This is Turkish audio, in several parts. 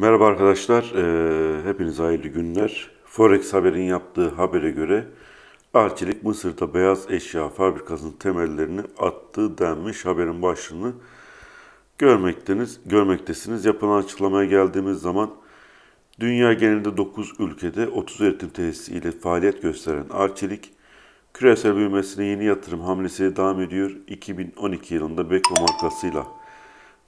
Merhaba arkadaşlar, eee hepinize hayırlı günler. Forex Haber'in yaptığı habere göre Arçelik Mısır'da beyaz eşya fabrikasının temellerini attığı denmiş haberin başlığını görmekteniz, görmektesiniz. Yapılan açıklamaya geldiğimiz zaman dünya genelinde 9 ülkede 30 üretim tesisi ile faaliyet gösteren Arçelik, küresel büyümesine yeni yatırım hamlesi devam ediyor. 2012 yılında Beko markasıyla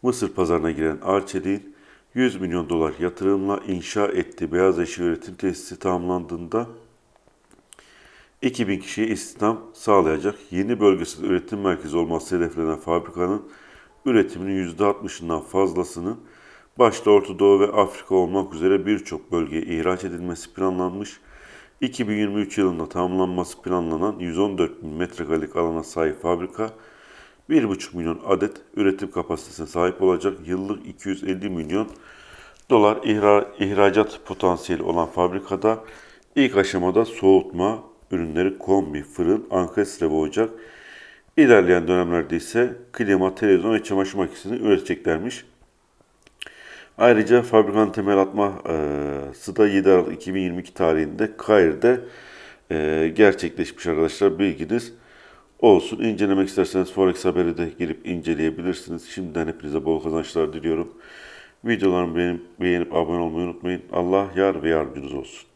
Mısır pazarına giren Arçelik'in 100 milyon dolar yatırımla inşa ettiği beyaz eşya üretim tesisi tamamlandığında 2000 kişiye istihdam sağlayacak yeni bölgesel üretim merkezi olması hedeflenen fabrikanın üretiminin %60'ından fazlasının başta Orta Doğu ve Afrika olmak üzere birçok bölgeye ihraç edilmesi planlanmış. 2023 yılında tamamlanması planlanan 114 bin metrekarelik alana sahip fabrika 1,5 milyon adet üretim kapasitesine sahip olacak yıllık 250 milyon dolar ihra- ihracat potansiyeli olan fabrikada ilk aşamada soğutma ürünleri kombi, fırın, ankestre ve ocak, ilerleyen dönemlerde ise klima, televizyon ve çamaşır makinesini üreteceklermiş. Ayrıca fabrikanın temel atması da 7 Aralık 2022 tarihinde Kair'de e, gerçekleşmiş arkadaşlar. Bilginiz olsun. İncelemek isterseniz Forex haberi de girip inceleyebilirsiniz. Şimdiden hepinize bol kazançlar diliyorum. Videolarımı beğenip, beğenip abone olmayı unutmayın. Allah yar ve yardımcınız olsun.